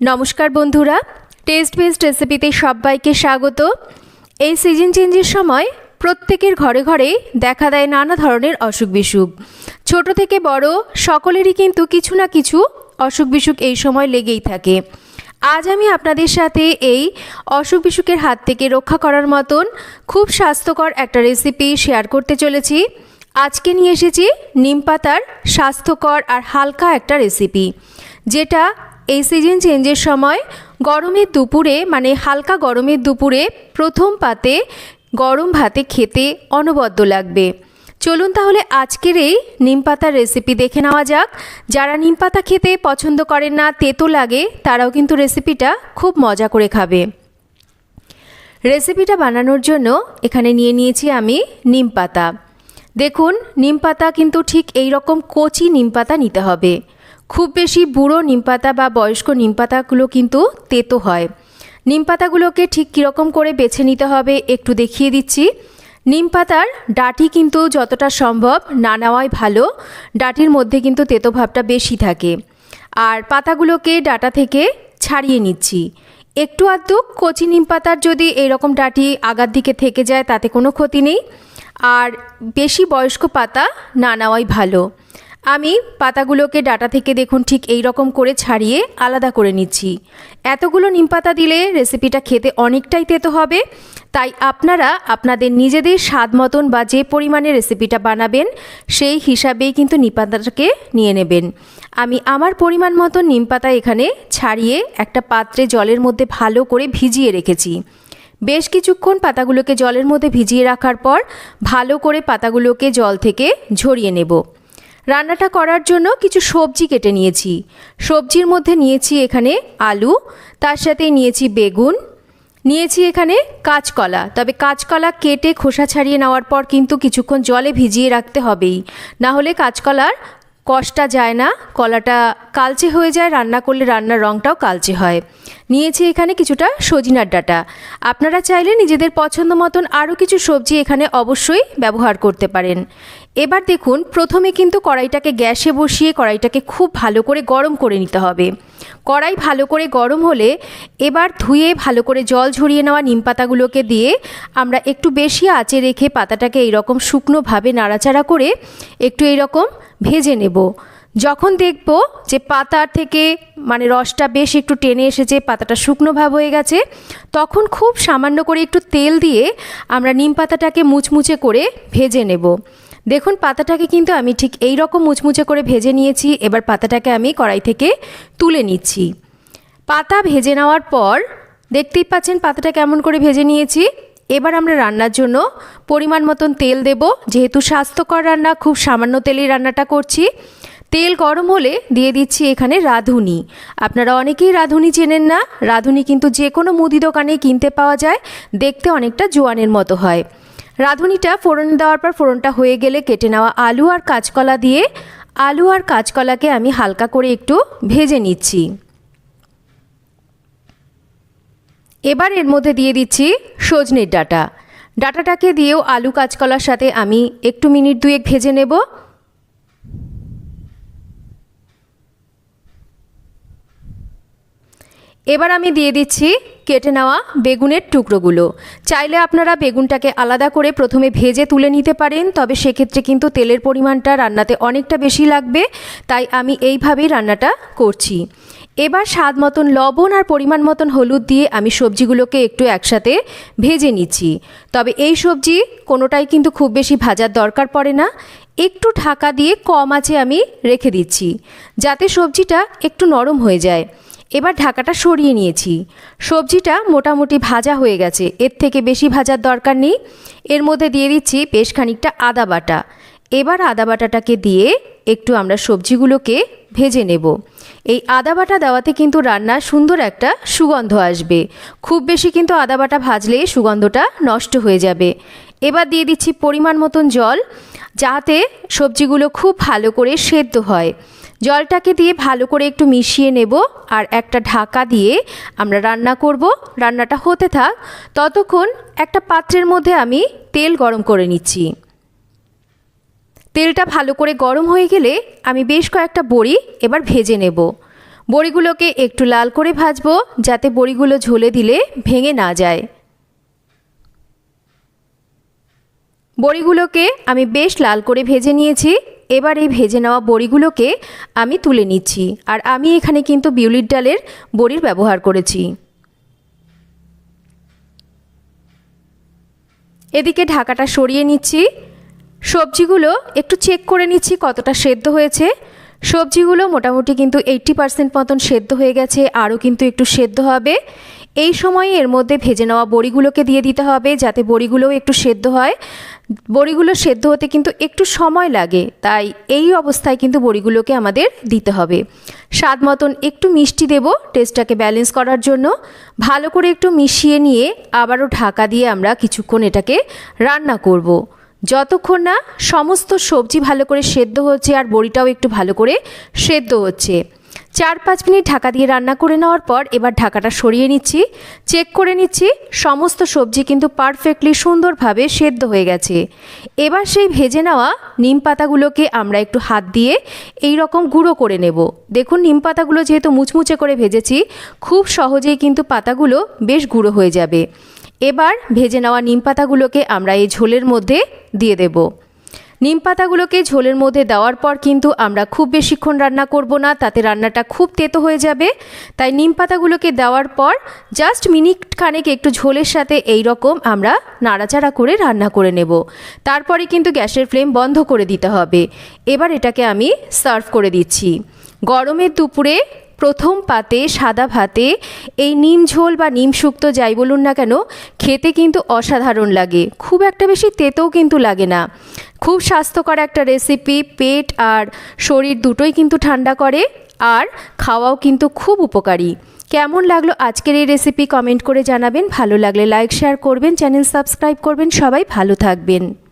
নমস্কার বন্ধুরা test best রেসিপিতে সবাইকে স্বাগত। এই সিজন চেঞ্জের সময় প্রত্যেকের ঘরে ঘরে দেখা দেয় নানা ধরনের অসুখ বিসুখ। ছোট থেকে বড় সকলেরই কিন্তু কিছু না কিছু অসুখ বিসুখ এই সময় লেগেই থাকে। আজ আমি আপনাদের সাথে এই অসুখ বিসুখের হাত থেকে রক্ষা করার মতন খুব স্বাস্থ্যকর একটা রেসিপি শেয়ার করতে চলেছি। আজকে নিয়ে এসেছি নিম পাতার স্বাস্থ্যকর আর হালকা একটা রেসিপি যেটা এই সিজন চেঞ্জের সময় গরমের দুপুরে মানে হালকা গরমের দুপুরে প্রথম পাতে গরম ভাতে খেতে অনবদ্য লাগবে। চলুন তাহলে আজকের এই নিম পাতার রেসিপি দেখে নেওয়া যাক। যারা নিম পাতা খেতে পছন্দ করেন না, তেতো লাগে, তারাও কিন্তু রেসিপিটা খুব মজা করে খাবে। রেসিপিটা বানানোর জন্য এখানে নিয়ে নিয়েছি আমি নিম পাতা। দেখুন, নিম পাতা কিন্তু ঠিক এই রকম কচি নিম পাতা নিতে হবে। খুব বেশি বুড়ো নিমপাতা বা বয়স্ক নিমপাতাগুলো কিন্তু তেতো হয়। নিমপাতাগুলোকে ঠিক কীরকম করে বেছে নিতে হবে একটু দেখিয়ে দিচ্ছি। নিম পাতার ডাঁটি কিন্তু যতটা সম্ভব না নেওয়াই ভালো, ডাঁটির মধ্যে কিন্তু তেতো ভাবটা বেশি থাকে। আর পাতাগুলোকে ডাটা থেকে ছাড়িয়ে নিচ্ছি। একটু আধটু কচি নিম পাতার যদি এরকম ডাঁটি আগার দিকে থেকে যায় তাতে কোনো ক্ষতি নেই। আর বেশি বয়স্ক পাতা না নেওয়াই ভালো। আমি পাতাগুলোকে ডাটা থেকে দেখুন ঠিক এই রকম করে ছাড়িয়ে আলাদা করে নিচ্ছি। এতগুলো নিম পাতা দিলে রেসিপিটা খেতে অনেকটাই তেতো হবে। তাই আপনারা আপনাদের নিজেদের স্বাদ মতন বা যে পরিমাণে রেসিপিটা বানাবেন, সেই হিসাবেই কিন্তু নিম পাতাটাকে নিয়ে নেবেন। আমি আমার পরিমাণ মতো নিম পাতা এখানে ছাড়িয়ে একটা পাত্রে জলের মধ্যে ভালো করে ভিজিয়ে রেখেছি। বেশ কিছুক্ষণ পাতাগুলোকে জলের মধ্যে ভিজিয়ে রাখার পর ভালো করে পাতাগুলোকে জল থেকে ঝরিয়ে নেব। রান্নাটা করার জন্য কিছু সবজি কেটে নিয়েছি। সবজির মধ্যে নিয়েছি এখানে আলু, তার সাথে নিয়েছি বেগুন, নিয়েছি এখানে কাঁচকলা। তবে কাঁচকলা কেটে খোসা ছাড়িয়ে নেওয়ার পর কিন্তু কিছুক্ষণ জলে ভিজিয়ে রাখতে হবেই। না হলে কাঁচকলার কষটা যায় না, কলাটা কালচে হয়ে যায়, রান্না করলে রান্নার রঙটাও কালচে হয়। নিয়েছি এখানে কিছুটা সজিনার ডাটা। আপনারা চাইলে নিজেদের পছন্দ মতন আরও কিছু সবজি এখানে অবশ্যই ব্যবহার করতে পারেন। এবার দেখুন, প্রথমে কিন্তু কড়াইটাকে গ্যাসে বসিয়ে কড়াইটাকে খুব ভালো করে গরম করে নিতে হবে। কড়াই ভালো করে গরম হলে এবার ধুয়ে ভালো করে জল ঝরিয়ে নেওয়া নিম পাতাগুলোকে দিয়ে আমরা একটু বেশি আঁচে রেখে পাতাটাকে এইরকম শুকনোভাবে নাড়াচাড়া করে একটু এইরকম ভেজে নেব। যখন দেখব যে পাতার থেকে মানে রসটা বেশ একটু টেনে এসেছে, পাতাটা শুকনো ভাব হয়ে গেছে, তখন খুব সামান্য করে একটু তেল দিয়ে আমরা নিম পাতাটাকে মুচমুচে করে ভেজে নেব। দেখুন, পাতাটাকে কিন্তু আমি ঠিক এই রকম মুচমুচে করে ভেজে নিয়েছি। এবার পাতাটাকে আমি কড়াই থেকে তুলে নিচ্ছি। পাতা ভেজে নেওয়ার পর দেখতেই পাচ্ছেন পাতাটা কেমন করে ভেজে নিয়েছি। এবার আমরা রান্নার জন্য পরিমাণ মতন তেল দেব। যেহেতু স্বাস্থ্যকর রান্না, খুব সামান্য তেলেই রান্নাটা করছি। তেল গরম হলে দিয়ে দিচ্ছি এখানে রাঁধুনি। আপনারা অনেকেই রাঁধুনি চেনেন না। রাঁধুনি কিন্তু যে কোনো মুদি দোকানে কিনতে পাওয়া যায়। দেখতে অনেকটা জোয়ানের মতো হয়। রাঁধুনিটা ফোড়ন দেওয়ার পর ফোড়নটা হয়ে গেলে কেটে নেওয়া আলু আর কাঁচকলা দিয়ে আলু আর কাঁচকলাকে আমি হালকা করে একটু ভেজে নিচ্ছি। এবার এর মধ্যে দিয়ে দিচ্ছি সজনের ডাটা। ডাটাটাকে দিয়েও আলু কাঁচকলার সাথে আমি একটু মিনিট দুয়েক ভেজে নেব। এবার আমি দিয়ে দিচ্ছি কেটে নেওয়া বেগুনের টুকরোগুলো। চাইলে আপনারা বেগুনটাকে আলাদা করে প্রথমে ভেজে তুলে নিতে পারেন, তবে সেক্ষেত্রে কিন্তু তেলের পরিমাণটা রান্নাতে অনেকটা বেশি লাগবে, তাই আমি এইভাবেই রান্নাটা করছি। এবার স্বাদ মতন লবণ আর পরিমাণ মতন হলুদ দিয়ে আমি সবজিগুলোকে একটু একসাথে ভেজে নিচ্ছি। তবে এই সবজি কোনোটাই কিন্তু খুব বেশি ভাজার দরকার পড়ে না। একটু ঢাকা দিয়ে কম আঁচে আমি রেখে দিচ্ছি, যাতে সবজিটা একটু নরম হয়ে যায়। এবার ঢাকাটা সরিয়ে নিয়েছি। সবজিটা মোটামুটি ভাজা হয়ে গেছে। এর থেকে বেশি ভাজার দরকার নেই। এর মধ্যে দিয়ে দিচ্ছি বেশ খানিকটা আদা বাটা। এবার আদা বাটাটাকে দিয়ে একটু আমরা সবজিগুলোকে ভেজে নেব। এই আদা বাটা দেওয়াতে কিন্তু রান্নার সুন্দর একটা সুগন্ধ আসবে। খুব বেশি কিন্তু আদা বাটা ভাজলে সুগন্ধটা নষ্ট হয়ে যাবে। এবার দিয়ে দিচ্ছি পরিমাণ মতন জল, যাতে সবজিগুলো খুব ভালো করে সেদ্ধ হয়। জলটাকে দিয়ে ভালো করে একটু মিশিয়ে নেব আর একটা ঢাকা দিয়ে আমরা রান্না করব। রান্নাটা হতে থাক। ততক্ষণ একটা পাত্রের মধ্যে আমি তেল গরম করে নিচ্ছি। তেলটা ভালো করে গরম হয়ে গেলে আমি বেশ কয়েকটা বড়ি এবার ভেজে নেব। বড়িগুলোকে একটু লাল করে ভাজবো, যাতে বড়িগুলো ঝোলে দিলে ভেঙে না যায়। বড়িগুলোকে আমি বেশ লাল করে ভেজে নিয়েছি। এবার এই ভেজে নেওয়া বড়িগুলোকে আমি তুলে নিচ্ছি। আর আমি এখানে কিন্তু বিউলির ডালের বড়ির ব্যবহার করেছি। এদিকে ঢাকাটা সরিয়ে নিচ্ছি। সবজিগুলো একটু চেক করে নিচ্ছি কতটা সেদ্ধ হয়েছে। সবজিগুলো মোটামুটি কিন্তু এইট্টি পার্সেন্ট মতন সেদ্ধ হয়ে গেছে, আরও কিন্তু একটু সেদ্ধ হবে। এই সময়ে এর মধ্যে ভেজে নেওয়া বড়িগুলোকে দিয়ে দিতে হবে যাতে বড়িগুলোও একটু সেদ্ধ হয়। বড়িগুলো সেদ্ধ হতে কিন্তু একটু সময় লাগে, তাই এই অবস্থায় কিন্তু বড়িগুলোকে আমাদের দিতে হবে। স্বাদ মতন একটু মিষ্টি দেব টেস্টটাকে ব্যালেন্স করার জন্য। ভালো করে একটু মিশিয়ে নিয়ে আবারও ঢাকা দিয়ে আমরা কিছুক্ষণ এটাকে রান্না করব। যতক্ষণ না সমস্ত সবজি ভালো করে সেদ্ধ হচ্ছে আর বড়িটাও একটু ভালো করে সেদ্ধ হচ্ছে। চার পাঁচ মিনিট ঢাকা দিয়ে রান্না করে নেওয়ার পর এবার ঢাকাটা সরিয়ে নিচ্ছি। চেক করে নিচ্ছি সমস্ত সবজি কিন্তু পারফেক্টলি সুন্দরভাবে সেদ্ধ হয়ে গেছে। এবার সেই ভেজে নেওয়া নিম পাতাগুলোকে আমরা একটু হাত দিয়ে এই রকম গুঁড়ো করে নেব। দেখুন নিম পাতাগুলো যেহেতু মুচমুচে করে ভেজেছি, খুব সহজেই কিন্তু পাতাগুলো বেশ গুঁড়ো হয়ে যাবে। এবার ভেজে নেওয়া নিম পাতাগুলোকে আমরা এই ঝোলের মধ্যে দিয়ে দেবো। নিম পাতাগুলোকে ঝোলের মধ্যে দেওয়ার পর কিন্তু আমরা খুব বেশিক্ষণ রান্না করব না, তাতে রান্নাটা খুব তেতো হয়ে যাবে। তাই নিম পাতাগুলোকে দেওয়ার পর জাস্ট মিনিট খানেক একটু ঝোলের সাথে এই রকম আমরা নাড়াচাড়া করে রান্না করে নেব। তারপরে কিন্তু গ্যাসের ফ্লেম বন্ধ করে দিতে হবে। এবার এটাকে আমি সার্ভ করে দিচ্ছি। গরমের দুপুরে প্রথম পাতে, সাদা ভাতে এই নিম ঝোল বা নিম যাই বলুন না কেন, খেতে কিন্তু অসাধারণ লাগে। খুব একটা বেশি তেতেও কিন্তু লাগে না। খুব স্বাস্থ্যকর একটা রেসিপি পেট আর শরীর দুটোই কিন্তু ঠান্ডা করে আর খাওয়াও কিন্তু খুব উপকারী। কেমন লাগল আজকের এই রেসিপি কমেন্ট করে জানাবেন। ভালো লাগলে লাইক শেয়ার করবেন চ্যানেল সাবস্ক্রাইব করবেন। সবাই ভালো থাকবেন।